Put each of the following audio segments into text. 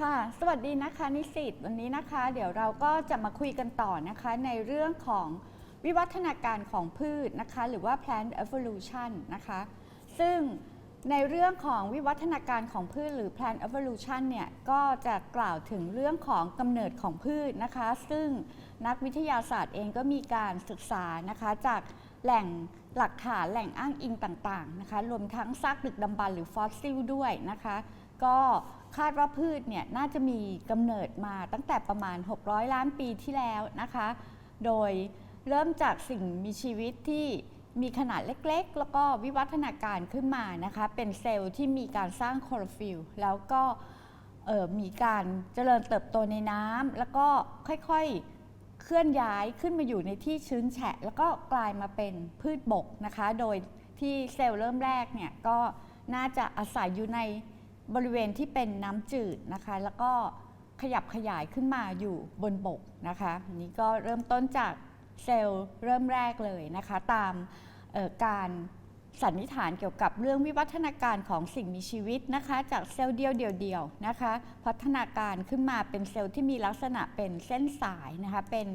ค่ะ สวัสดีนะคะนิสิตวันนี้นะคะ เดี๋ยวเราก็จะมาคุยกันต่อนะคะ ในเรื่องของวิวัฒนาการของพืชนะคะ หรือว่า plant evolution นะคะ ซึ่งในเรื่องของวิวัฒนาการของพืชหรือ plant evolution เนี่ย ก็จะกล่าวถึงเรื่องของกำเนิดของพืชนะคะ ซึ่งนักวิทยาศาสตร์เองก็มีการศึกษานะคะจากแหล่งหลักฐานแหล่งอ้างอิงต่างๆนะคะ รวมทั้งซากดึกดำบรรพ์หรือฟอสซิลด้วยนะคะ ก็ คาดว่าพืชเนี่ยน่าจะมีกำเนิดมาตั้งแต่ประมาณ 600 ล้านปีที่แล้วนะคะ โดยเริ่มจากสิ่งมีชีวิตที่มีขนาดเล็กๆ แล้วก็วิวัฒนาการขึ้นมานะคะ เป็นเซลล์ที่มีการสร้างคลอโรฟิลล์แล้วก็มีการเจริญเติบโตในน้ำแล้วก็ค่อยๆเคลื่อนย้ายขึ้นมาอยู่ในที่ชื้นแฉะ แล้วก็กลายมาเป็นพืชบกนะคะ โดยที่เซลล์เริ่มแรกเนี่ยก็น่าจะอาศัยอยู่ใน บริเวณที่เป็นน้ำจืดนะคะ แล้วก็ขยับขยายขึ้นมาอยู่บนบกนะคะอันนี้ก็เริ่มต้นจากเซลล์เริ่มแรกเลยนะคะ ตามการสันนิษฐานเกี่ยวกับเรื่องวิวัฒนาการของสิ่งมีชีวิตนะคะ จากเซลล์เดียวเดียวๆนะคะ พัฒนาการขึ้นมาเป็นเซลล์ที่มีลักษณะเป็นเส้นสายนะคะเป็น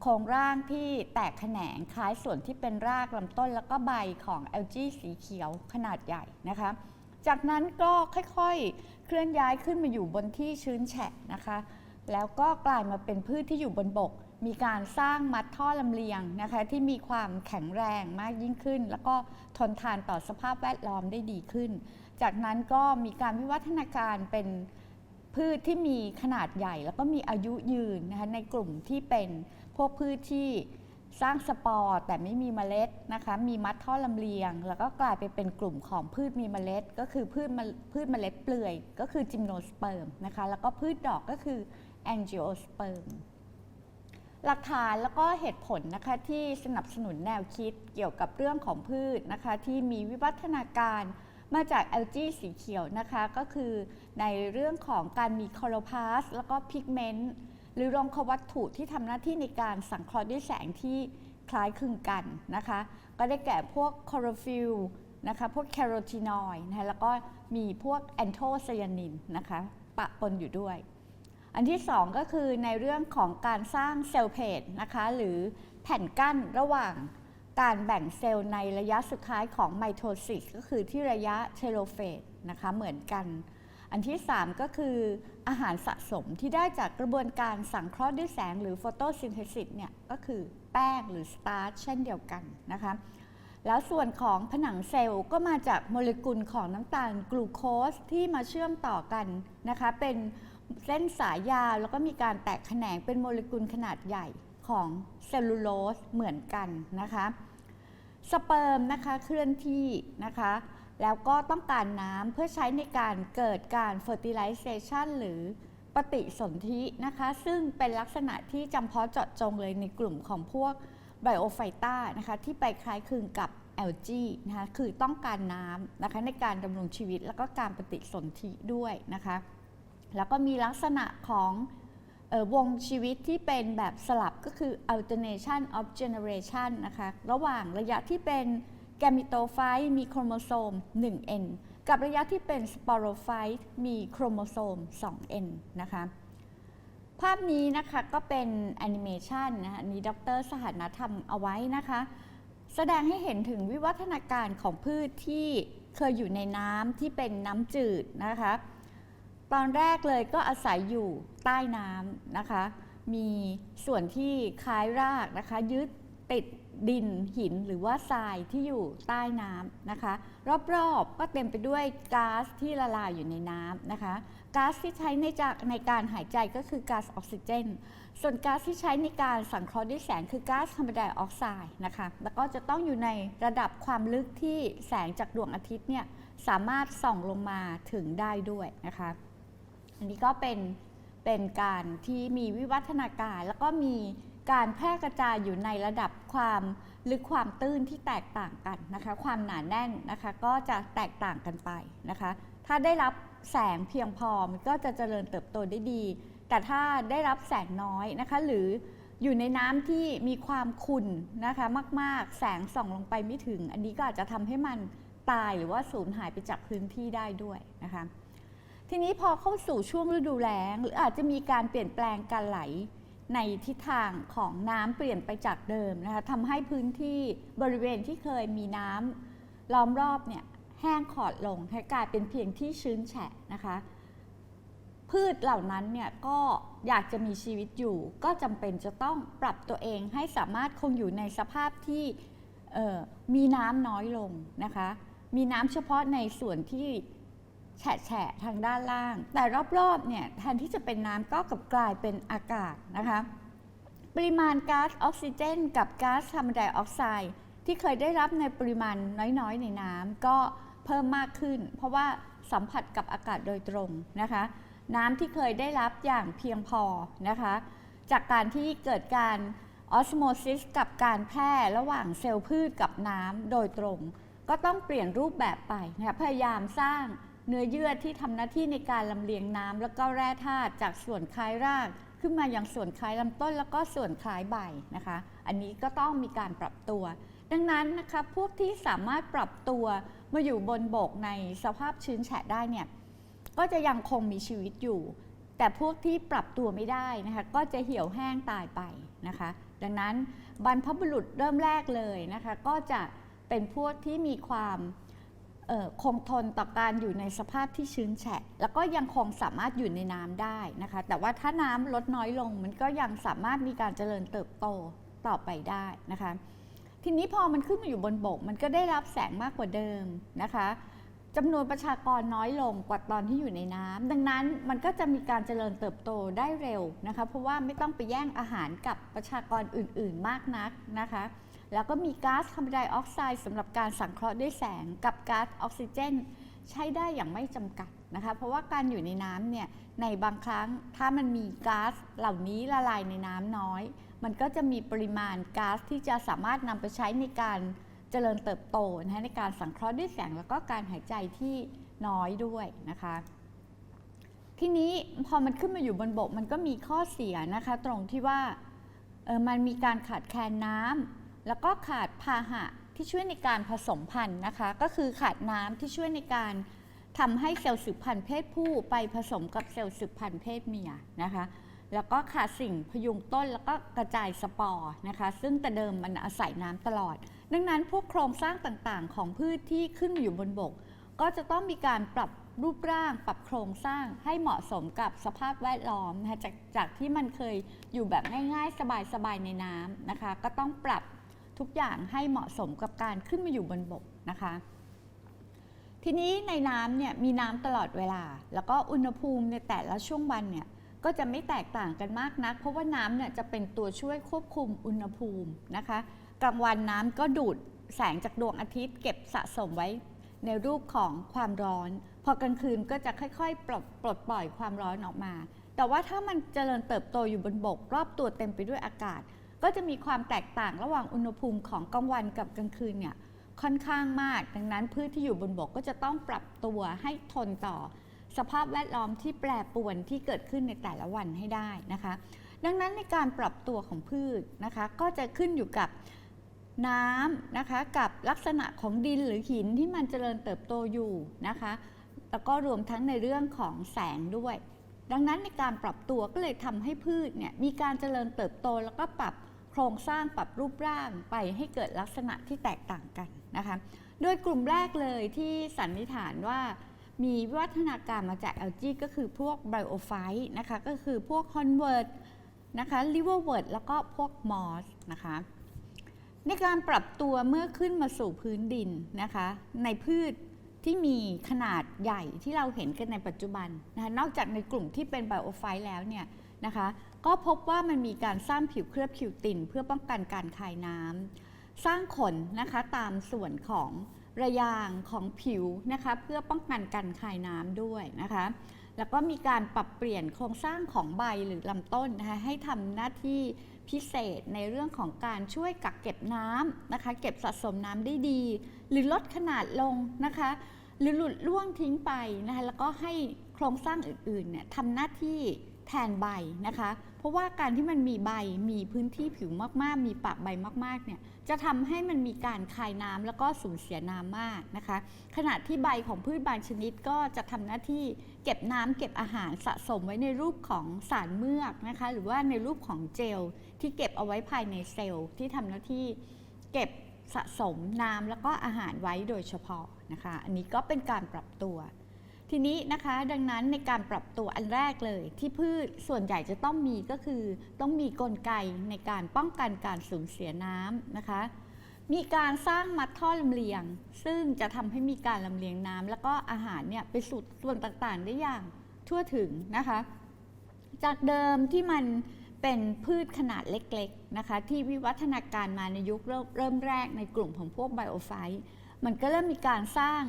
โครงร่างที่แตกแขนงคล้ายส่วนที่เป็นรากลำต้น แล้วก็ใบของแอลจีสีเขียวขนาดใหญ่นะคะ จากนั้นก็ค่อยๆ เคลื่อนย้ายขึ้นมาอยู่บนที่ชื้นแฉะนะคะ แล้วก็กลายมาเป็นพืชที่อยู่บนบก มีการสร้างมัดท่อลำเลียงนะคะ ที่มีความแข็งแรงมากยิ่งขึ้น แล้วก็ทนทานต่อสภาพแวดล้อมได้ดีขึ้น จากนั้นก็มีการวิวัฒนาการเป็นพืชที่มีขนาดใหญ่ แล้วก็มีอายุยืนนะคะในกลุ่มที่เป็นพวกพืชที่ สร้างสปอร์แต่ไม่มีเมล็ดนะคะ มีมัดท่อลำเลียง แล้วก็กลายไปเป็นกลุ่มของพืชมีเมล็ด ก็คือพืชพืชเมล็ดเปลือย ก็คือจิมโนสเปิร์มนะคะ แล้วก็พืชดอกก็คือแองจิโอสเปิร์มหลักฐานแล้วก็เหตุผลนะคะที่สนับสนุนแนวคิดเกี่ยวกับเรื่องของพืชนะคะที่มีวิวัฒนาการมาจากแอลจีสีเขียวนะคะ ก็คือในเรื่องของการมีคลอโรพลาสแล้วก็พิกเมนต์ รือรองควัตถุที่ทำหน้าที่ในการสังเคราะห์ด้วยแสงที่คล้ายคลึงกันนะคะ ก็ได้แก่พวกคอโรฟิลนะคะ พวกแคโรทีนอยด์นะคะแล้วก็มีพวกแอนโทไซยานินนะคะ ปะปนอยู่ด้วย อันที่ 2 ก็คือในเรื่องของการสร้างเซลล์เพจนะคะ หรือแผ่นกั้นระหว่างการแบ่งเซลล์ในระยะสุดท้ายของไมโทซิสก็คือที่ระยะเทโลเฟสนะคะ เหมือนกัน อันที่ 3 ก็คืออาหารสะสมที่ได้จากกระบวนการสังเคราะห์ด้วยแสงหรือโฟโตซินเทซิสเนี่ยก็คือแป้งหรือสตาร์ชเช่นเดียวกันนะคะแล้วส่วนของผนังเซลล์ก็มาจากโมเลกุลของน้ำตาลกลูโคสที่มาเชื่อมต่อกันนะคะ เป็นเส้นสายยาวแล้วก็มีการแตกแขนงเป็นโมเลกุลขนาดใหญ่ของเซลลูโลสเหมือนกันนะคะ สเปิร์มนะคะเคลื่อนที่นะคะ แล้วก็ต้องการน้ำเพื่อใช้ในการเกิดการ fertilization หรือปฏิสนธินะคะ ซึ่งเป็นลักษณะที่จำเพาะเจาะจงเลยในกลุ่มของพวกไบโอไฟต้านะคะที่ไปคล้ายคลึงกับแอลจีนะคะคือต้องการน้ำนะคะในการดำรงชีวิตแล้วก็การปฏิสนธิด้วยนะคะ แล้วก็มีลักษณะของออวงชีวิตที่เป็นแบบสลับก็คือ alternation of generation นะคะ ระหว่างระยะที่เป็น แกมิโตไฟต์มีโครโมโซม 1n กับระยะที่เป็นสปอโรไฟต์มีโครโมโซม 2n นะคะ ภาพนี้นะคะก็เป็นแอนิเมชันนะคะนี้ดรสหัสนทำเอาไว้นะคะ แสดงให้เห็นถึงวิวัฒนาการของพืชที่เคยอยู่ในน้ำที่เป็นน้ำจืดนะคะ ตอนแรกเลยก็อาศัยอยู่ใต้น้ำนะคะ มีส่วนที่คล้ายรากนะคะ ยึดติด ดินหินหรือว่าทรายที่อยู่ใต้น้ำนะคะ รอบๆก็เต็มไปด้วยก๊าซที่ละลายอยู่ในน้ำนะคะก๊าซที่ใช้ในจากในการหายใจก็คือก๊าซออกซิเจน ส่วนก๊าซที่ใช้ในการสังเคราะห์ด้วยแสงคือก๊าซคาร์บอนไดออกไซด์นะคะแล้วก็จะต้องอยู่ในระดับความลึกที่แสงจากดวงอาทิตย์เนี่ยสามารถส่องลงมาถึงได้ด้วยนะคะ อันนี้ก็เป็นเป็นการที่มีวิวัฒนาการแล้วก็มี การแพร่กระจายอยู่ในระดับความลึกความตื้นที่แตกต่างกันนะคะ ความหนาแน่นนะคะก็จะแตกต่างกันไปนะคะ ถ้าได้รับแสงเพียงพอมันก็จะเจริญเติบโตได้ดี แต่ถ้าได้รับแสงน้อยนะคะ หรืออยู่ในน้ำที่มีความขุ่นนะคะ มาก ๆ แสงส่องลงไปไม่ถึง อันนี้ก็อาจจะทำให้มันตายหรือว่าสูญหายไปจากพื้นที่ได้ด้วยนะคะ ทีนี้พอเข้าสู่ช่วงฤดูแล้ง หรืออาจจะมีการเปลี่ยนแปลงการไหล ในทิศทางของน้ำเปลี่ยนไปจากเดิมนะคะทำให้พื้นที่บริเวณที่เคยมีน้ำล้อมรอบเนี่ยแห้งขอดลงให้กลายเป็นเพียงที่ชื้นแฉะนะคะ พืชเหล่านั้นเนี่ยก็อยากจะมีชีวิตอยู่ ก็จำเป็นจะต้องปรับตัวเองให้สามารถคงอยู่ในสภาพที่มีน้ำน้อยลงนะคะ มีน้ำเฉพาะในส่วนที่ แฉะทางด้านล่าง แต่รอบๆเนี่ยแทนที่จะเป็นน้ำก็กลับกลายเป็นอากาศนะคะ ปริมาณก๊าซออกซิเจน กับก๊าซคาร์บอนไดออกไซด์ที่เคยได้รับในปริมาณน้อยๆ ในน้ำก็เพิ่มมากขึ้น เพราะว่าสัมผัสกับอากาศโดยตรงนะคะ น้ำที่เคยได้รับอย่างเพียงพอนะคะ จากการที่เกิดการออสโมซิสกับการแพร่ระหว่างเซลล์พืชกับน้ำโดยตรง ก็ต้องเปลี่ยนรูปแบบไปนะะพยายามสร้าง เนื้อเยื่อที่ทำหน้าที่ในการลำเลียงน้ำแล้วก็แร่ธาตุจากส่วนคล้ายรากขึ้นมาอย่างส่วนคล้ายลำต้น แล้วก็ส่วนคล้ายใบนะคะ อันนี้ก็ต้องมีการปรับตัว ดังนั้นนะคะพวกที่สามารถปรับตัวมาอยู่บนบกในสภาพชื้นแฉะได้เนี่ยก็จะยังคงมีชีวิตอยู่ แต่พวกที่ปรับตัวไม่ได้นะคะก็จะเหี่ยวแห้งตายไปนะคะ ดังนั้นบรรพบุรุษเริ่มแรกเลยนะคะ ก็จะเป็นพวกที่มีความ คงทนต่อการอยู่ในสภาพที่ชื้นแฉะ แล้วก็ยังคงสามารถอยู่ในน้ำได้นะคะ แต่ว่าถ้าน้ำลดน้อยลง มันก็ยังสามารถมีการเจริญเติบโตต่อไปได้นะคะ ทีนี้พอมันขึ้นมาอยู่บนบก มันก็ได้รับแสงมากกว่าเดิมนะคะจำนวนประชากรน้อยลงกว่าตอนที่อยู่ในน้ำดังนั้นมันก็จะมีการเจริญเติบโตได้เร็วนะคะ เพราะว่าไม่ต้องไปแย่งอาหารกับประชากรอื่น ๆ มากนักนะคะ แล้วก็มีก๊าซคาร์บอนไดออกไซด์สำหรับการสังเคราะห์ด้วยแสงกับก๊าซออกซิเจน ใช้ได้อย่างไม่จำกัดนะคะ เพราะว่าการอยู่ในน้ำเนี่ยในบางครั้งถ้ามันมีก๊าซเหล่านี้ละลายในน้ำน้อย มันก็จะมีปริมาณก๊าซที่จะสามารถนำไปใช้ในการเจริญเติบโตนะะในการสังเคราะห์ด้วยแสงแล้วก็การหายใจที่น้อยด้วยนะคะ ทีนี้พอมันขึ้นมาอยู่บนบกมันก็มีข้อเสียนะคะ ตรงที่ว่าเออมันมีการขาดแคลนน้ำ แล้วก็ขาดพาหะที่ช่วยในการผสมพันธุ์นะคะ ก็คือขาดน้ำที่ช่วยในการทำให้เซลล์สืบพันธุ์เพศผู้ไปผสมกับเซลล์สืบพันธุ์เพศเมียนะคะ แล้วก็ขาดสิ่งพยุงต้นแล้วก็กระจายสปอร์นะคะ ซึ่งแต่เดิมมันอาศัยน้ำตลอด ดังนั้นพวกโครงสร้างต่างๆ ของพืชที่ขึ้นอยู่บนบก ก็จะต้องมีการปรับรูปร่างปรับโครงสร้างให้เหมาะสมกับสภาพแวดล้อมนะคะจากจากที่มันเคยอยู่แบบง่ายๆ สบายๆในน้ำนะคะ ก็ต้องปรับ ทุกอย่างให้เหมาะสมกับการขึ้นมาอยู่บนบกนะคะ ทีนี้ในน้ำเนี่ยมีน้ำตลอดเวลา แล้วก็อุณหภูมิในแต่ละช่วงวันเนี่ยก็จะไม่แตกต่างกันมากนัก เพราะว่าน้ำเนี่ยจะเป็นตัวช่วยควบคุมอุณหภูมินะคะ กลางวันน้ำก็ดูดแสงจากดวงอาทิตย์ เก็บสะสมไว้ในรูปของความร้อน พอกลางคืนก็จะค่อยๆ ปลดปลดปล่อยความร้อนออกมา แต่ว่าถ้ามันเจริญเติบโตอยู่บนบก รอบตัวเต็มไปด้วยอากาศ ก็จะมีความแตกต่างระหว่างอุณหภูมิของกลางวันกับกลางคืนเนี่ยค่อนข้างมาก ดังนั้นพืชที่อยู่บนบกก็จะต้องปรับตัวให้ทนต่อ สภาพแวดล้อมที่แปรปรวนที่เกิดขึ้นในแต่ละวันให้ได้นะคะ ดังนั้นในการปรับตัวของพืชนะคะ ก็จะขึ้นอยู่กับน้ำนะคะกับลักษณะของดินหรือหินที่มันเจริญเติบโตอยู่นะคะ แล้วก็รวมทั้งในเรื่องของแสงด้วย ดังนั้นในการปรับตัวก็เลยทำให้พืชเนี่ยมีการเจริญเติบโตแล้วก็ปรับ ครงสร้างปรับรูปร่างไปให้เกิดลักษณะที่แตกต่างกันนะคะ โดยกลุ่มแรกเลยที่สันนิษฐานว่ามีวิวัฒนาการมาจากแอลจีก็คือพวกไบโอไฟต์นะคะ ก็คือพวกคอนเวิร์ตนะคะลิเวอร์เวิร์ดแล้วก็พวกมอสนะคะในการปรับตัวเมื่อขึ้นมาสู่พื้นดินนะคะ ในพืชที่มีขนาดใหญ่ที่เราเห็นกันในปัจจุบันนะคะนอกจากในกลุ่มที่เป็นไบโอไฟต์แล้วเนี่ย นะคะ ก็พบว่ามันมีการสร้างผิวเคลือบคิวติน เพื่อป้องกันการคายน้ำสร้างขนนะคะตามส่วนของระยางของผิวนะคะเพื่อป้องกันการคายน้ำด้วยนะคะ แล้วก็มีการปรับเปลี่ยนโครงสร้างของใบหรือลำต้นนะคะให้ทำหน้าที่พิเศษในเรื่องของการช่วยกักเก็บน้ำนะคะ เก็บสะสมน้ำได้ดี หรือลดขนาดลงนะคะ หรือหลุดล่วงทิ้งไปนะคะแล้วก็ให้โครงสร้างอื่นๆเนี่ยทำหน้าที่ แทนใบนะคะ เพราะว่าการที่มันมีใบมีพื้นที่ผิวมากๆ มีปากใบมากๆเนี่ยจะทำให้มันมีการคายน้ำแล้วก็สูญเสียน้ำมากนะคะ ขณะที่ใบของพืชบางชนิดก็จะทำหน้าที่เก็บน้ำเก็บอาหารสะสมไว้ในรูปของสารเมือกนะคะ หรือว่าในรูปของเจลที่เก็บเอาไว้ภายในเซลล์ที่ทำหน้าที่เก็บสะสมน้ำแล้วก็อาหารไว้โดยเฉพาะนะคะ อันนี้ก็เป็นการปรับตัว ทีนี้นะคะดังนั้นในการปรับตัวอันแรกเลย ที่พืชส่วนใหญ่จะต้องมีก็คือ ต้องมีกลไกในการป้องกันการสูญเสียน้ำนะคะ มีการสร้างมัดท่อลำเลียง ซึ่งจะทำให้มีการลำเลียงน้ำแล้วก็อาหารเนี่ยไปสู่ส่วนต่างๆ ได้อย่างทั่วถึงนะคะ จากเดิมที่มันเป็นพืชขนาดเล็กๆนะคะ ที่วิวัฒนาการมาในยุคเริ่มเริ่มแรกในกลุ่มของพวกไบโอไฟต์มันก็เริ่มมีการสร้าง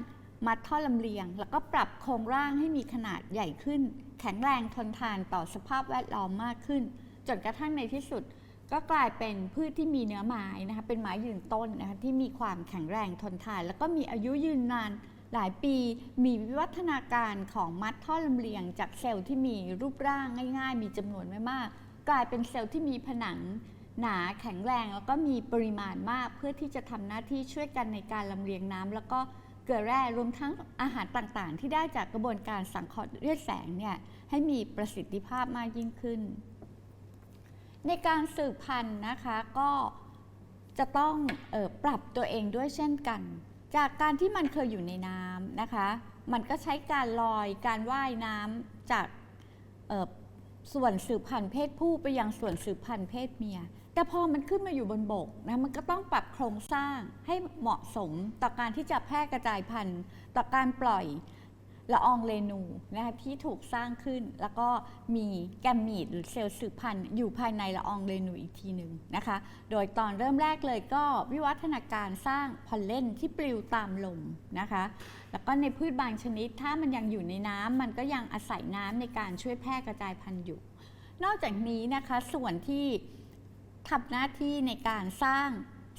มัดท่อลำเลียง แล้วก็ปรับโครงร่างให้มีขนาดใหญ่ขึ้น แข็งแรงทนทานต่อสภาพแวดล้อมมากขึ้น จนกระทั่งในที่สุด ก็กลายเป็นพืชที่มีเนื้อไม้นะคะเป็นไม้ยืนต้นนะคะที่มีความแข็งแรงทนทาน แล้วก็มีอายุยืนนานหลายปีมีวิวัฒนาการของมัดท่อลำเลียง จากเซลล์ที่มีรูปร่างง่าย ๆ มีจำนวนไม่มาก กลายเป็นเซลล์ที่มีผนังหนาแข็งแรงแล้วก็มีปริมาณมาก เพื่อที่จะทำหน้าที่ช่วยกันในการลำเลียงน้ำแล้วก็ เกลือแร่รวมทั้งอาหารต่างๆ ที่ได้จากกระบวนการสังเคราะห์ด้วยแสงเนี่ยให้มีประสิทธิภาพมากยิ่งขึ้น ในการสืบพันธุ์นะคะก็จะต้องออปรับตัวเองด้วยเช่นกัน จากการที่มันเคยอยู่ในน้ำนะคะ มันก็ใช้การลอยการว่ายน้ำจากส่วนสืบพันธุ์เพศผู้ไปยังส่วนสืบพันธุ์เพศเมีย แต่พอมันขึ้นมาอยู่บนบกนะมันก็ต้องปรับโครงสร้างให้เหมาะสมต่อการที่จะแพร่กระจายพันธุ์ ต่อการปล่อยละอองเรนูนะคะที่ถูกสร้างขึ้น แล้วก็มีแกมมีดหรือเซลล์สืบพันธุ์อยู่ภายในละอองเรนูอีกทีหนึ่งนะคะ โดยตอนเริ่มแรกเลยก็วิวัฒนาการสร้างพอลเลนที่ปลิวตามลมนะคะ แล้วก็ในพืชบางชนิด ถ้ามันยังอยู่ในน้ำมันก็ยังอาศัยน้ำในการช่วยแพร่กระจายพันธุ์อยู่ นอกจากนี้นะคะส่วนที่ ทำหน้าที่ในการสร้าง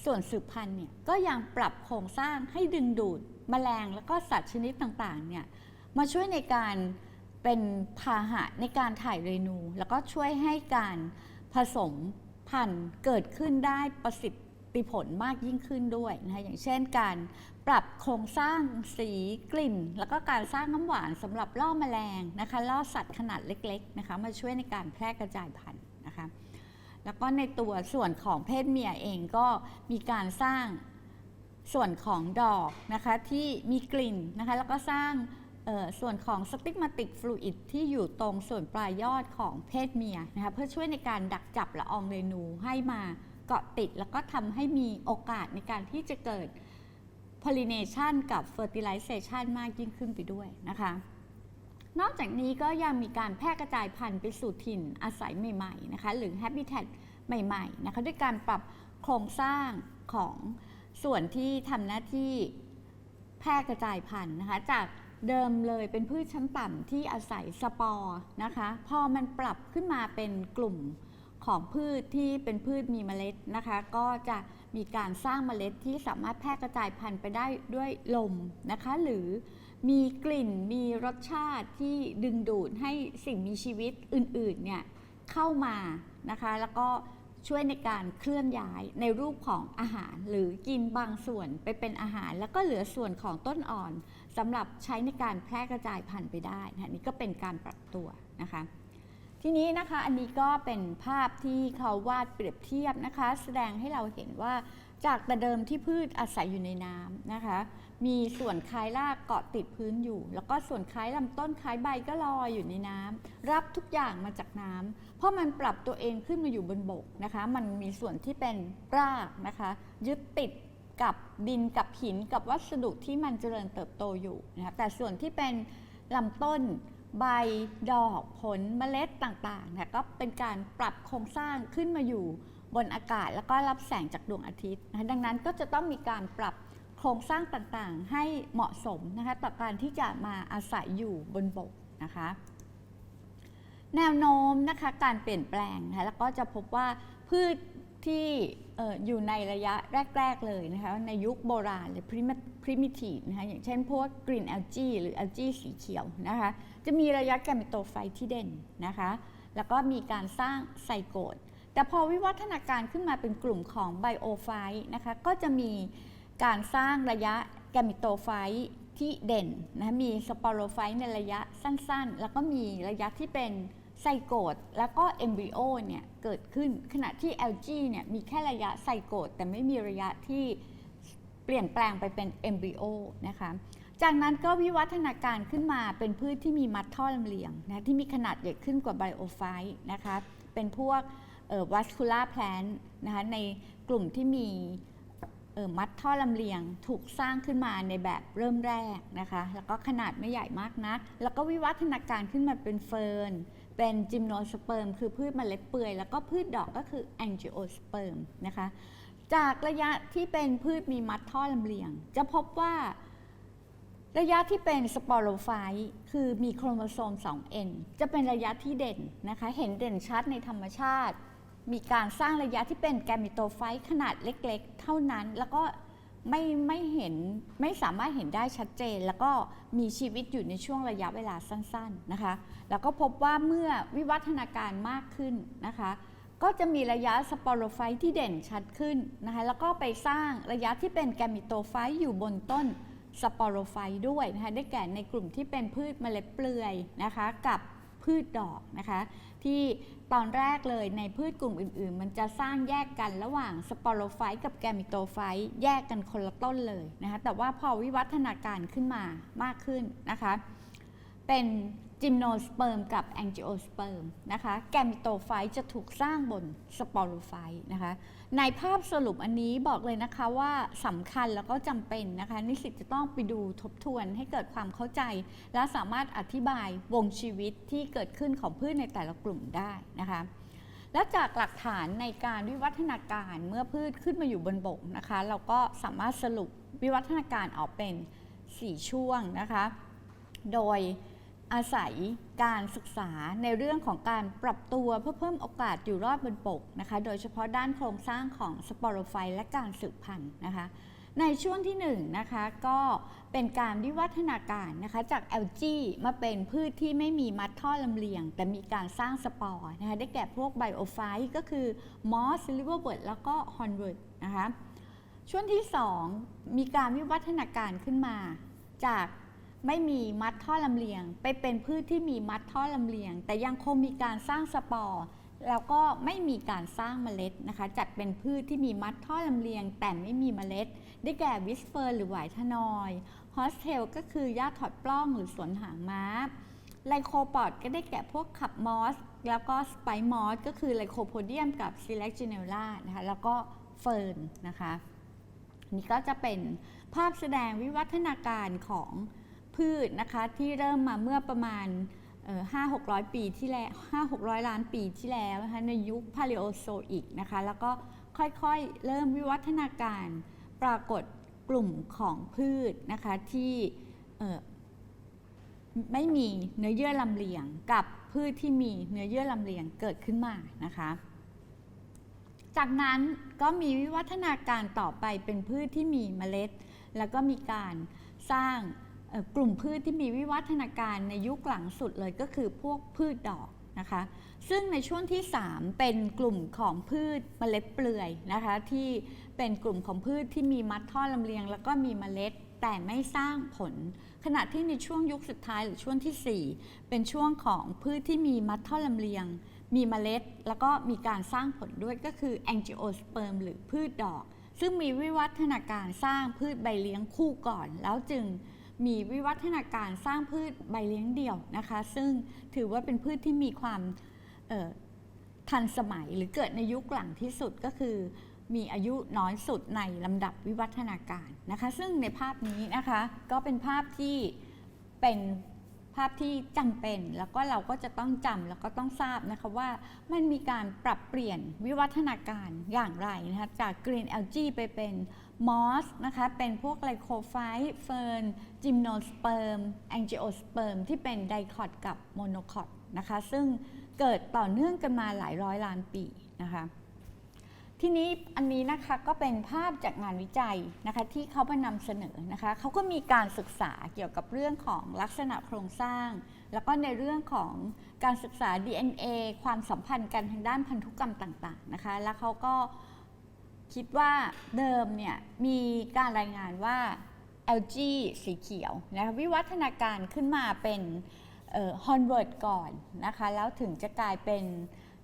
ส่วนสืบพันธุ์เนี่ยก็ยังปรับโครงสร้างให้ดึงดูดแมลงแล้วก็สัตว์ชนิดต่างๆเนี่ยมาช่วยในการเป็นพาหะในการถ่ายเรนู แล้วก็ช่วยให้การผสมพันธุ์เกิดขึ้นได้ประสิทธิผลมากยิ่งขึ้นด้วยนะคะอย่างเช่นการปรับโครงสร้างสีกลิ่น แล้วก็การสร้างน้ำหวานสำหรับล่อแมลงนะคะล่อสัตว์ขนาดเล็กๆนะคะมาช่วยในการแพร่กระจายพันธุ์ แล้วก็ในตัวส่วนของเพศเมียเองก็มีการสร้างส่วนของดอกนะคะที่มีกลิ่นนะคะแล้วก็สร้างส่วนของสติกมาติกฟลูอิดที่อยู่ตรงส่วนปลายยอดของเพศเมียนะคะเพื่อช่วยในการดักจับละอองเรนูให้มาเกาะติด แล้วก็ทำให้มีโอกาสในการที่จะเกิด pollination กับ fertilization มากยิ่งขึ้นไปด้วยนะคะ นอกจากนี้ก็ยังมีการแพร่กระจายพันธุ์ไปสู่ถิ่นอาศัยใหม่ๆนะคะหรือ habitat ใหม่ๆนะคะด้วยการปรับโครงสร้างของส่วนที่ทำหน้าที่แพร่กระจายพันธุ์นะคะจากเดิมเลยเป็นพืชชั้นต่ำที่อาศัยสปอร์นะคะพอมันปรับขึ้นมาเป็นกลุ่มของพืชที่เป็นพืชมีเมล็ดนะคะ ก็จะมีการสร้างเมล็ดที่สามารถแพร่กระจายพันธุ์ไปได้ด้วยลมนะคะ หรือ มีกลิ่นมีรสชาติที่ดึงดูดให้สิ่งมีชีวิตอื่นๆเนี่ยเข้ามานะคะ แล้วก็ช่วยในการเคลื่อนย้ายในรูปของอาหาร หรือกินบางส่วนไปเป็นอาหาร แล้วก็เหลือส่วนของต้นอ่อนสำหรับใช้ในการแพร่กระจายพันธุ์ไปได้นะนี่ก็เป็นการปรับตัวนะคะ ทีนี้นะคะอันนี้ก็เป็นภาพที่เขาวาดเปรียบเทียบนะคะ แสดงให้เราเห็นว่า จากแต่เดิมที่พืชอาศัยอยู่ในน้ำนะคะ มีส่วนคล้ายรากเกาะติดพื้นอยู่ แล้วก็ส่วนคล้ายลำต้นคล้ายใบก็ลอยอยู่ในน้ำรับทุกอย่างมาจากน้ำเพราะมันปรับตัวเองขึ้นมาอยู่บนบกนะคะ มันมีส่วนที่เป็นรากนะคะ ยึดติดกับดินกับหินกับวัสดุที่มันเจริญเติบโตอยู่นะคะแต่ส่วนที่เป็นลำต้นใบดอกผลเมล็ดต่างๆนะก็เป็นการปรับโครงสร้างขึ้นมาอยู่ บนอากาศแล้วก็รับแสงจากดวงอาทิตย์นะคะดังนั้นก็จะต้องมีการปรับโครงสร้างต่างๆ ให้เหมาะสมนะคะต่อการที่จะมาอาศัยอยู่บนบกนะคะแนวโน้มนะคะการเปลี่ยนแปลงนะคะแล้วก็จะพบว่าพืชที่ออยู่ในระยะแรก ๆ เลยนะคะในยุคโบราณหรือ primitive นะคะอย่างเช่นพวก green algae หรือ algae สีเขียวนะคะจะมีระยะแกม e โตไฟที่เด่นนะคะแล้วก็มีการสร้างไซโกต แต่พอวิวัฒนาการขึ้นมาเป็นกลุ่มของไบโอไฟนะคะก็จะมีการสร้างระยะแกมิโตไฟที่เด่นนะมีสปอโรไฟในระยะสั้นๆ แล้วก็มีระยะที่เป็นไซโกตแล้วก็เอมบริโอเนี่ยเกิดขึ้นขณะที่ LG เนี่ยมีแค่ระยะไซโกตแต่ไม่มีระยะที่เปลี่ยนแปลงไปเป็นเอมบริโอนะคะจากนั้นก็วิวัฒนาการขึ้นมาเป็นพืชที่มีมัดท่อลำเลียงนะที่มีขนาดใหญ่ขึ้นกว่าไบโอไฟนะคะเป็นพวก วัสคูล่าแพลนนะคะในกลุ่มที่มีมัดท่อลำเลียงถูกสร้างขึ้นมาในแบบเริ่มแรกนะคะ แล้วก็ขนาดไม่ใหญ่มากนัก แล้วก็วิวัฒนาการขึ้นมาเป็นเฟิร์น เป็นจิมโนสเปิร์ม คือพืชเมล็ดเปื่อย แล้วก็พืชดอกก็คือแองจิโอสเปิร์มนะคะ จากระยะที่เป็นพืชมีมัดท่อลำเลียง จะพบว่าระยะที่เป็นสปอโรไฟต์คือมีโครโมโซม 2n จะเป็นระยะที่เด่นนะคะ เห็นเด่นชัดในธรรมชาติ มีการสร้างระยะที่เป็นแกมิโตไฟต์ขนาดเล็กๆ เท่านั้น แล้วก็ไม่ไม่เห็นไม่สามารถเห็นได้ชัดเจน แล้วก็มีชีวิตอยู่ในช่วงระยะเวลาสั้นๆนะคะ แล้วก็พบว่าเมื่อวิวัฒนาการมากขึ้นนะคะ ก็จะมีระยะสปอโรไฟต์ที่เด่นชัดขึ้นนะคะแล้วก็ไปสร้างระยะที่เป็นแกมิโตไฟต์อยู่บนต้นสปอโรไฟต์ด้วยนะคะได้แก่ในกลุ่มที่เป็นพืชเมล็ดเปลือยนะคะกับพืชดอกนะคะ ที่ตอนแรกเลยในพืชกลุ่มอื่น ๆ มันจะสร้างแยกกันระหว่างสปอโรไฟต์กับแกมิโตไฟต์แยกกันคนละต้นเลยนะคะแต่ว่าพอวิวัฒนาการขึ้นมามากขึ้นนะคะเป็นจิมโนสเปิร์มกับแองจิโอสเปิร์มนะคะแกมิโตไฟต์จะถูกสร้างบนสปอโรไฟต์นะคะ ในภาพสรุปอันนี้บอกเลยนะคะว่าสำคัญแล้วก็จำเป็นนะคะ นิสิตจะต้องไปดูทบทวนให้เกิดความเข้าใจ และสามารถอธิบายวงชีวิตที่เกิดขึ้นของพืชในแต่ละกลุ่มได้นะคะและจากหลักฐานในการวิวัฒนาการเมื่อพืชขึ้นมาอยู่บนบกนะคะ เราก็สามารถสรุปวิวัฒนาการออกเป็น 4 ช่วงนะคะ โดย อาศัยการศึกษาในเรื่องของการปรับตัวเพื่อเพิ่มโอกาสอยู่รอดบนบกนะคะ โดยเฉพาะด้านโครงสร้างของสปอโรไฟต์และการสืบพันธุ์นะคะ ในช่วงที่1นงนะคะก็เป็นการวิวัฒนาการนะคะจากแอลจีมาเป็นพืชที่ไม่มีมัดท่อลำเลียง แต่มีการสร้างสปอร์นะคะได้แก่พวกไบโอไฟต์ก็คือมอสลิเวอร์เบิร์ดแล้วก็ฮอนเวิร์ดนะคะช่วงที่ 2 มีการวิวัฒนาการขึ้นมาจาก ไม่มีมัดท่อลำเลียง ไปเป็นพืชที่มีมัดท่อลำเลียง แต่ยังคงมีการสร้างสปอร์แล้วก็ไม่มีการสร้างเมล็ดนะคะ จัดเป็นพืชที่มีมัดท่อลำเลียง แต่ไม่มีเมล็ด ได้แก่วิสเฟอร์หรือหวายทนอยฮอสเทลก็คือหญ้าถอดปล้องหรือสวนหางม้าไลโคปอดก็ได้แก่พวกขับมอส แล้วก็สไปมอส ก็คือไลโคโพเดียมกับซิเล c จิเนล่านะคะแล้วก็เฟิร์นนะคะ นี่ก็จะเป็นภาพแสดงวิวัฒนาการของ พืชนะคะที่เริ่มมาเมื่อประมาณห้าหกร้อยปีที่แล้วห้าหกร้อยล้านปีที่แล้วนะคะในยุคพาเลโอโซอิกนะคะแล้วก็ค่อยๆ เริ่มวิวัฒนาการปรากฏกลุ่มของพืชนะคะที่ไม่มีเนื้อเยื่อลำเลียงกับพืชที่มีเนื้อเยื่อลำเลียงเกิดขึ้นมานะคะ จากนั้นก็มีวิวัฒนาการต่อไปเป็นพืชที่มีเมล็ด แล้วก็มีการสร้าง กลุ่มพืชที่มีวิวัฒนาการในยุคหลังสุดเลยก็คือพวกพืชดอกนะคะ ซึ่งในช่วงที่ 3 เป็นกลุ่มของพืชเมล็ดเปลือยนะคะ ที่เป็นกลุ่มของพืชที่มีมัดท่อลำเลียง แล้วก็มีเมล็ดแต่ไม่สร้างผล ขณะที่ในช่วงยุคสุดท้ายหรือช่วงที่ 4 เป็นช่วงของพืชที่มีมัดท่อลำเลียง มีเมล็ด แล้วก็มีการสร้างผลด้วยก็คือแองจิโอสเปิร์มหรือพืชดอก ซึ่งมีวิวัฒนาการสร้างพืชใบเลี้ยงคู่ก่อน แล้วจึง มีวิวัฒนาการสร้างพืชใบเลี้ยงเดี่ยวนะคะ ซึ่งถือว่าเป็นพืชที่มีความทันสมัยหรือเกิดในยุคหลังที่สุดก็คือ มีอายุน้อยสุดในลำดับวิวัฒนาการนะคะ ซึ่งในภาพนี้นะคะก็เป็นภาพที่เป็นภาพที่จำเป็นแล้วก็เราก็จะต้องจำแล้วก็ต้องทราบนะคะว่ามันมีการปรับเปลี่ยนวิวัฒนาการอย่างไรนะคะจากกรีนแอลจีไปเป็น มอสนะคะเป็นพวกไลโคไฟต์เฟิร์นจิมโนสเปิร์มแองจิโอสเปิร์มที่เป็นไดคอตกับโมโนคอตนะคะซึ่งเกิดต่อเนื่องกันมาหลายร้อยล้านปีนะคะททีนี้อันนี้นะคะก็เป็นภาพจากงานวิจัยนะคะที่เขามานำเสนอนะคะเขาก็มีการศึกษาเกี่ยวกับเรื่องของลักษณะโครงสร้าง แล้วก็ในเรื่องของการศึกษา DNA ความสัมพันธ์กันทางด้านพันธุกรรมต่างๆนะคะแล้วเขาก็ คิดว่าเดิมเนี่ยมีการรายงานว่า LG สีเขียวนะคะวิวัฒนาการขึ้นมาเป็นฮอนเวิร์ดก่อนนะคะแล้วถึงจะกลายเป็น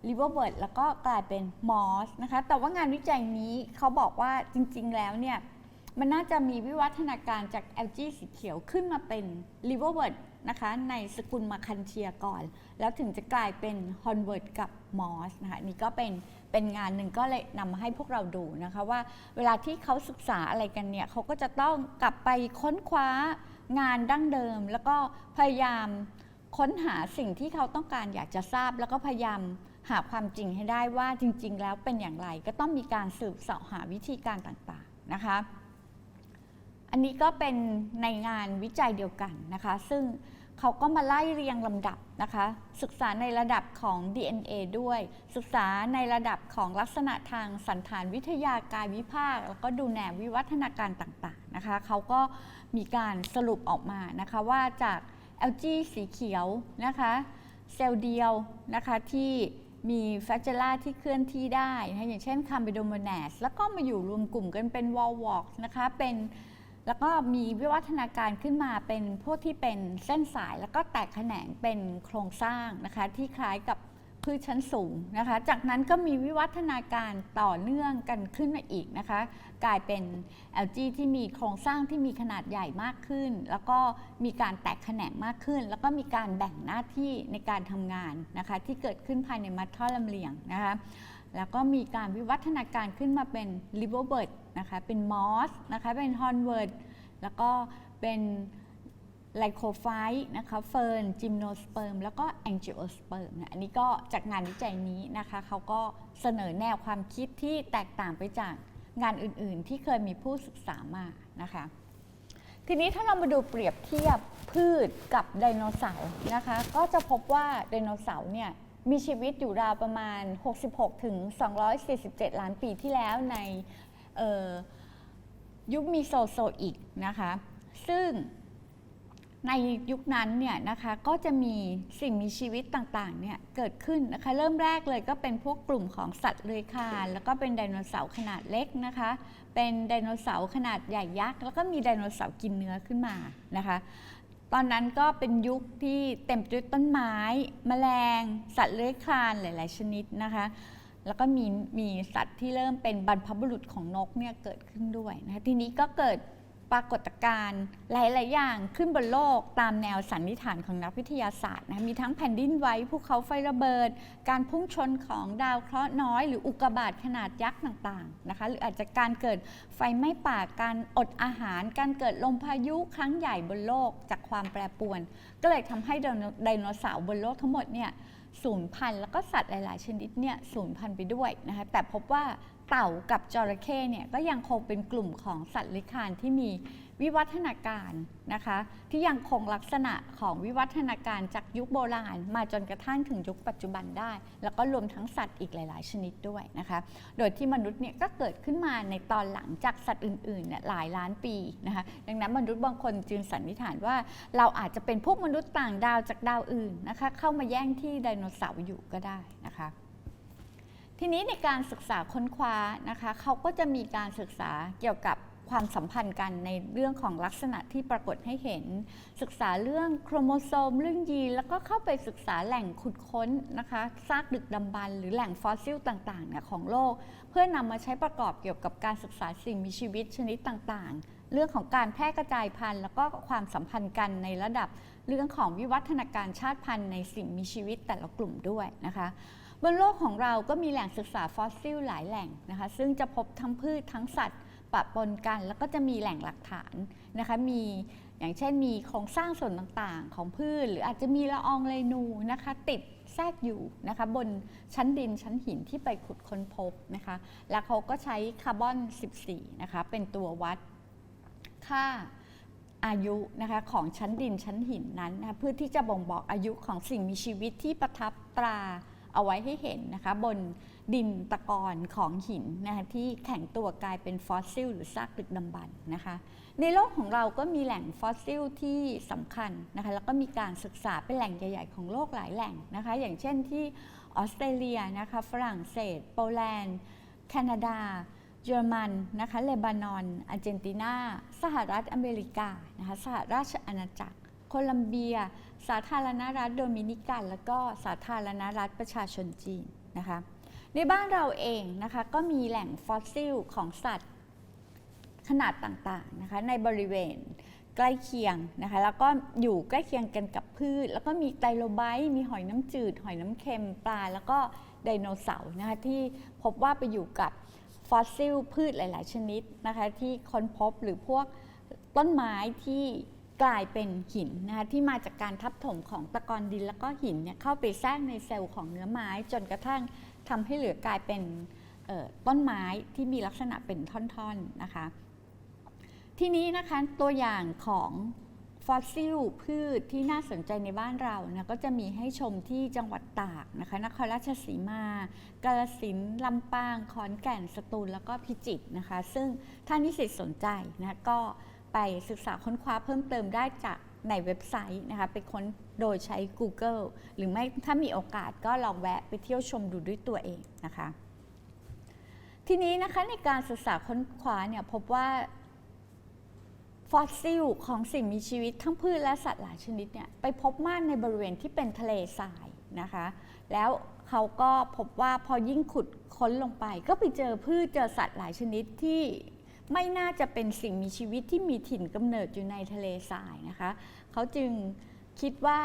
ลิเวอร์เบิร์ดแล้วก็กลายเป็นมอสนะคะแต่ว่างานวิจัยนี้เขาบอกว่าจริงๆแล้วเนี่ยมันน่าจะมีวิวัฒนาการจาก LG สีเขียวขึ้นมาเป็นลิเวอร์เบิร์ดนะคะในสกุลมาคันเชียก่อน แล้วถึงจะกลายเป็นฮอนเวิร์ดกับมอสนะคะนี่ก็เป็น เป็นงานหนึ่งก็เลยนำมาให้พวกเราดูนะคะว่า เวลาที่เขาศึกษาอะไรกันเนี่ยเขาก็จะต้องกลับไปค้นคว้างานดั้งเดิม แล้วก็พยายามค้นหาสิ่งที่เขาต้องการอยากจะทราบ แล้วก็พยายามหาความจริงให้ได้ว่าจริง ๆ แล้วเป็นอย่างไร ก็ต้องมีการสืบเสาะหาวิธีการต่างๆนะคะ อันนี้ก็เป็นในงานวิจัยเดียวกันนะคะ ซึ่ง เขาก็มาไล่เรียงลำดับนะคะ ศึกษาในระดับของ DNA ด้วย ศึกษาในระดับของลักษณะทางสันฐานวิทยากายวิภาค แล้วก็ดูแนววิวัฒนาการต่างๆนะคะ เขาก็มีการสรุปออกมานะคะว่าจาก LG สีเขียวนะคะเซลล์เดียวนะคะที่มีแฟกเจล่าที่เคลื่อนที่ได้นะอย่างเช่นคาร์บิโดโมนสแล้วก็มาอยู่รวมกลุ่มกันเป็นวอลวอกนะคะเป็น แล้วก็มีวิวัฒนาการขึ้นมาเป็นพวกที่เป็นเส้นสาย แล้วก็แตกแขนงเป็นโครงสร้างนะคะ ที่คล้ายกับพืชชั้นสูงนะคะ จากนั้นก็มีวิวัฒนาการต่อเนื่องกันขึ้นมาอีกนะคะ กลายเป็น LG ที่มีโครงสร้างที่มีขนาดใหญ่มากขึ้น แล้วก็มีการแตกแขนงมากขึ้น แล้วก็มีการแบ่งหน้าที่ในการทำงานนะคะ ที่เกิดขึ้นภายในมัดท่อลำเลียงนะคะ แล้วก็มีการวิวัฒนาการขึ้นมาเป็น l i v e r b i r d นะคะ เป็นมอสนะคะ เป็น h o r n w o r d แล้วก็เป็นไลโคไฟต์นะคะเฟิร์นจิมโนสเปิร์มแล้วก็แองจิโอสเปิร์มนะอันนี้ก็จากงานวิจัยนี้นะคะเขาก็เสนอแนวความคิดที่แตกต่างไปจากงานอื่นๆ ที่เคยมีผู้ศึกษามานะคะ ทีนี้ถ้าเรามาดูเปรียบเทียบพืชกับไดโนเสาร์นะคะ ก็จะพบว่าไดโนเสาร์เนี่ยมีชีวิตอยู่ราวประมาณ 66 ถึง 247 ล้านปีที่แล้วใน ยุคมีโซโซอีกนะคะ ซึ่งในยุคนั้นเนี่ยนะคะก็จะมีสิ่งมีชีวิตต่างๆเนี่ยเกิดขึ้นนะคะเริ่มแรกเลยก็เป็นพวกกลุ่มของสัตว์เลื้อยคลานแล้วก็เป็นไดโนเสาร์ขนาดเล็กนะคะ เป็นไดโนเสาร์ขนาดใหญ่ยักษ์แล้วก็มีไดโนเสาร์กินเนื้อขึ้นมานะคะ ตอนนั้นก็เป็นยุคที่เต็มไปด้วยต้นไม้แมลง สัตว์เลื้อยคลานหลาย ๆ ชนิดนะคะ แล้วก็มีมีสัตว์ที่เริ่มเป็นบรรพบุรุษของนกเนี่ยเกิดขึ้นด้วยนะคะทีนี้ก็เกิดปรากฏการณ์หลาย ๆ อย่างขึ้นบนโลกตามแนวสันนิษฐานของนักวิทยาศาสตร์นะคะมีทั้งแผ่นดินไหวภูเขาไฟระเบิด การพุ่งชนของดาวเคราะห์น้อย หรืออุกกาบาตขนาดยักษ์ต่าง ๆ นะคะ หรืออาจจะการเกิดไฟไหม้ป่าการอดอาหาร การเกิดลมพายุครั้งใหญ่บนโลกจากความแปรปรวน ก็เลยทำให้ไดโนเสาร์บนโลกทั้งหมดเนี่ย สูญพันธุ์แล้วก็สัตว์หลาย ๆ ชนิดเนี่ยสูญพันธุ์ไปด้วยนะคะแต่พบว่าเต่ากับจระเข้เนี่ยก็ยังคงเป็นกลุ่มของสัตว์เลื้อยคลานที่มี วิวัฒนาการนะคะ ที่ยังคงลักษณะของวิวัฒนาการจากยุคโบราณ มาจนกระทั่งถึงยุคปัจจุบันได้ แล้วก็รวมทั้งสัตว์อีกหลาย ๆ ชนิดด้วยนะคะ โดยที่มนุษย์เนี่ยก็เกิดขึ้นมาในตอนหลังจากสัตว์อื่นๆเนี่ยหลายล้านปีนะคะ ดังนั้นมนุษย์บางคนจึงสันนิษฐานว่า เราอาจจะเป็นพวกมนุษย์ต่างดาวจากดาวอื่นนะคะ เข้ามาแย่งที่ไดโนเสาร์อยู่ก็ได้นะคะทีนี้ในการศึกษาค้นคว้านะคะเขาก็จะมีการศึกษาเกี่ยวกับ ความสัมพันธ์กันในเรื่องของลักษณะที่ปรากฏให้เห็น ศึกษาเรื่องโครโมโซมเรื่องยีนแล้วก็เข้าไปศึกษาแหล่งขุดค้นนะคะซากดึกดำบรรพ์หรือแหล่งฟอสซิลต่างๆเนี่ยของโลก เพื่อนำมาใช้ประกอบเกี่ยวกับการศึกษาสิ่งมีชีวิตชนิดต่างๆ เรื่องของการแพร่กระจายพันธุ์ แล้วก็ความสัมพันธ์กันในระดับเรื่องของวิวัฒนาการชาติพันธุ์ในสิ่งมีชีวิตแต่ละกลุ่มด้วยนะคะบนโลกของเราก็มีแหล่งศึกษาฟอสซิลหลายแหล่งนะคะ ซึ่งจะพบทั้งพืชทั้งสัตว์ ปะปนกันแล้วก็จะมีแหล่งหลักฐานนะคะ มีอย่างเช่นมีโครงสร้างส่วนต่างๆ ของพืช หรืออาจจะมีละอองเรนูนะคะ ติดแทรกอยู่นะคะ บนชั้นดินชั้นหินที่ไปขุดค้นพบนะคะ แล้วเขาก็ใช้คาร์บอน 14 นะคะ เป็นตัววัดค่าอายุนะคะของชั้นดินชั้นหินนั้นนะะเพื่อที่จะบ่งบอกอายุของสิ่งมีชีวิตที่ประทับตราเอาไว้ให้เห็นนะคะ บน ดินตะกอนของหินนะคะที่แข็งตัวกลายเป็นฟอสซิล หรือซากดึกดำบรรพ์นะคะ ในโลกของเราก็มีแหล่งฟอสซิลที่สำคัญนะคะแล้วก็มีการศึกษาเป็นแหล่งใหญ่ ๆ ของโลกหลายแหล่งนะคะอย่างเช่นที่ออสเตรเลียนะคะฝรั่งเศส โปแลนด์ แคนาดาเยอรมันนะคะเลบานอน อาร์เจนตินา สหรัฐอเมริกานะคะสหราชอาณาจักร โคลัมเบีย สาธารณรัฐโดมินิกัน แล้วก็สาธารณรัฐประชาชนจีนนะคะ ในบ้านเราเองนะคะก็มีแหล่งฟอสซิลของสัตว์ขนาดต่างๆนะคะในบริเวณใกล้เคียงนะคะแล้วก็อยู่ใกล้เคียงกันกับพืช แล้วก็มีไตโลไบต์มีหอยน้ำจืด หอยน้ำเค็มปลา แล้วก็ไดโนเสาร์นะคะที่พบว่าไปอยู่กับฟอสซิลพืชหลาย ๆ ชนิดนะคะที่ค้นพบหรือพวกต้นไม้ที่กลายเป็นหินนะคะที่มาจากการทับถมของตะกอนดินแล้วก็หินเนี่ยเข้าไปแทรกในเซลล์ของเนื้อไม้จนกระทั่ง ทำให้เหลือกลายเป็นต้นไม้ที่มีลักษณะเป็นท่อนๆนะคะ ทีนี้นะคะตัวอย่างของฟอสซิลพืชที่น่าสนใจในบ้านเรานะก็จะมีให้ชมที่จังหวัดตากนะคะนครราชสีมากาฬสินลำปางขอนแก่นสตูลแล้วก็พิจิตรนะคะ ซึ่งถ้านิสิตสนใจนะก็ไปศึกษาค้นคว้าเพิ่มเติมได้จาก ในเว็บไซต์นะคะไปค้นโดยใช้ Google หรือไม่ถ้ามีโอกาสก็ลองแวะไปเที่ยวชมดูด้วยตัวเองนะคะ ทีนี้นะคะในการศึกษาค้นคว้าเนี่ยพบว่าฟอสซิลของสิ่งมีชีวิตทั้งพืชและสัตว์หลายชนิดเนี่ยไปพบมากในบริเวณที่เป็นทะเลทรายนะคะ แล้วเขาก็พบว่าพอยิ่งขุดค้นลงไป ก็ไปเจอพืชเจอสัตว์หลายชนิดที่ไม่น่าจะเป็นสิ่งมีชีวิตที่มีถิ่นกำเนิดอยู่ในทะเลทรายนะคะ เขาจึงคิดว่า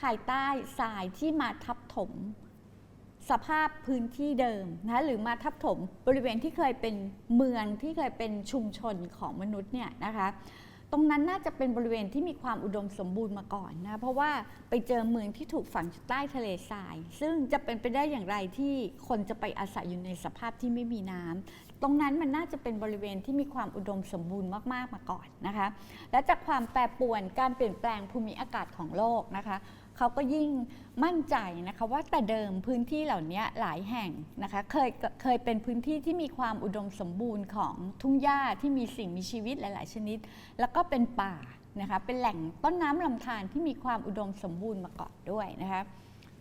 ภายใต้ทรายที่มาทับถม สภาพพื้นที่เดิมนะหรือมาทับถมบริเวณที่เคยเป็นเมืองที่เคยเป็นชุมชนของมนุษย์เนี่ยนะคะตรงนั้นน่าจะเป็นบริเวณที่มีความอุดมสมบูรณ์มาก่อนนะเพราะว่าไปเจอเมืองที่ถูกฝังใต้ทะเลทราย ซึ่งจะเป็นไปได้อย่างไรที่คนจะไปอาศัยอยู่ในสภาพที่ไม่มีน้ำ ตรงนั้นมันน่าจะเป็นบริเวณที่มีความอุดมสมบูรณ์มากๆมาก่อนนะคะ และจากความแปรปรวนการเปลี่ยนแปลงภูมิอากาศของโลกนะคะเขาก็ยิ่งมั่นใจนะคะว่าแต่เดิมพื้นที่เหล่านี้หลายแห่งนะคะเคยเคยเป็นพื้นที่ที่มีความอุดมสมบูรณ์ของทุ่งหญ้าที่มีสิ่งมีชีวิตหลาย ๆ ชนิด แล้วก็เป็นป่านะคะเป็นแหล่งต้นน้ำลำธารที่มีความอุดมสมบูรณ์มาก่อนด้วยนะคะ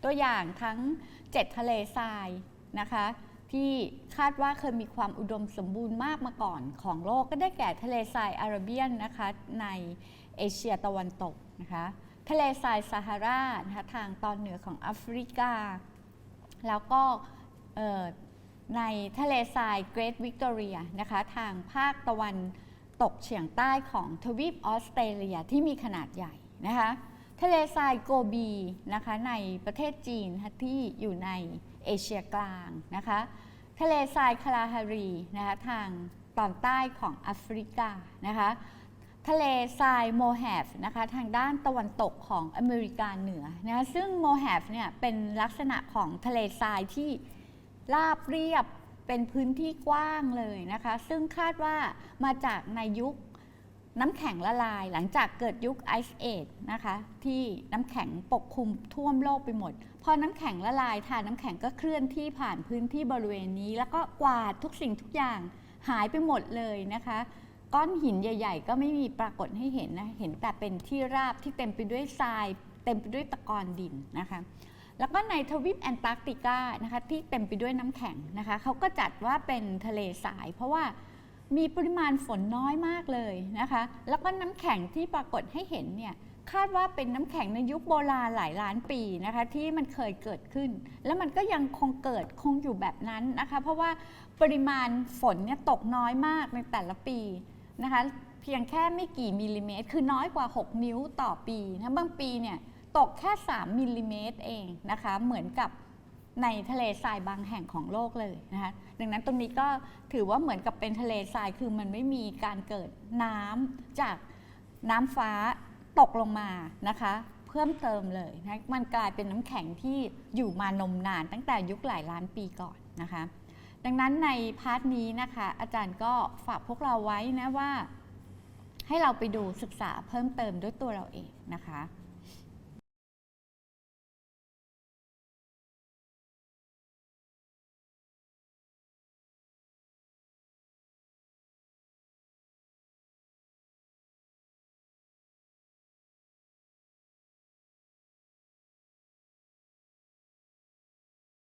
ตัวอย่างทั้ง 7 ทะเลทรายนะคะ ที่คาดว่าเคยมีความอุดมสมบูรณ์มากมาก่อนของโลกก็ได้แก่ทะเลทรายอาระเบียนนะคะในเอเชียตะวันตกนะคะทะเลทรายซาฮารานะคะทางตอนเหนือของแอฟริกา แล้วก็ในทะเลทรายเกรทวิกตอเรียนะคะทางภาคตะวันตกเฉียงใต้ของทวีปออสเตรเลียที่มีขนาดใหญ่นะคะทะเลทรายโกบีนะคะในประเทศจีนที่อยู่ใน เอเชียกลางนะคะทะเลทรายคาลาฮารีนะคะทางตอนใต้ของแอฟริกานะคะทะเลทรายโมแฮฟนะคะทางด้านตะวันตกของอเมริกาเหนือนะคะซึ่งโมแฮฟเนี่ยเป็นลักษณะของทะเลทรายที่ราบเรียบเป็นพื้นที่กว้างเลยนะคะ ซึ่งคาดว่ามาจากในยุค น้ำแข็งละลายหลังจากเกิดยุคไอซ์เอจนะคะที่น้ำแข็งปกคลุมท่วมโลกไปหมด พอน้ำแข็งละลายทานน้ำแข็งก็เคลื่อนที่ผ่านพื้นที่บริเวณนี้ แล้วก็กวาดทุกสิ่งทุกอย่างหายไปหมดเลยนะคะ ก้อนหินใหญ่ ๆ ก็ไม่มีปรากฏให้เห็นนะเห็นแต่เป็นที่ราบที่เต็มไปด้วยทราย เต็มไปด้วยตะกอนดินนะคะแล้วก็ในทวีปแอนตาร์กติกานะคะที่เต็มไปด้วยน้ำแข็งนะคะเขาก็จัดว่าเป็นทะเลทราย เพราะว่า มีปริมาณฝนน้อยมากเลยนะคะ แล้วก็น้ำแข็งที่ปรากฏให้เห็นเนี่ยคาดว่าเป็นน้ำแข็งในยุคโบราณหลายล้านปีนะคะ ที่มันเคยเกิดขึ้น แล้วมันก็ยังคงเกิดคงอยู่แบบนั้นนะคะ เพราะว่าปริมาณฝนเนี่ยตกน้อยมากในแต่ละปีนะคะ เพียงแค่ไม่กี่มิลลิเมตร คือน้อยกว่า 6 นิ้วต่อปีนะบางปีเนี่ยตกแค่ 3มิลลิเมตรเองนะคะ เหมือนกับ ในทะเลทรายบางแห่งของโลกเลยนะคะดังนั้นตรงนี้ก็ถือว่าเหมือนกับเป็นทะเลทรายคือมันไม่มีการเกิดน้ำจากน้ำฟ้าตกลงมานะคะเพิ่มเติมเลยนะมันกลายเป็นน้ำแข็งที่อยู่มานมนาน ตั้งแต่ยุคหลายล้านปีก่อนนะคะ ดังนั้นในพาร์ทนี้นะคะ อาจารย์ก็ฝากพวกเราไว้นะว่า ให้เราไปดูศึกษาเพิ่มเติมด้วยตัวเราเองนะคะ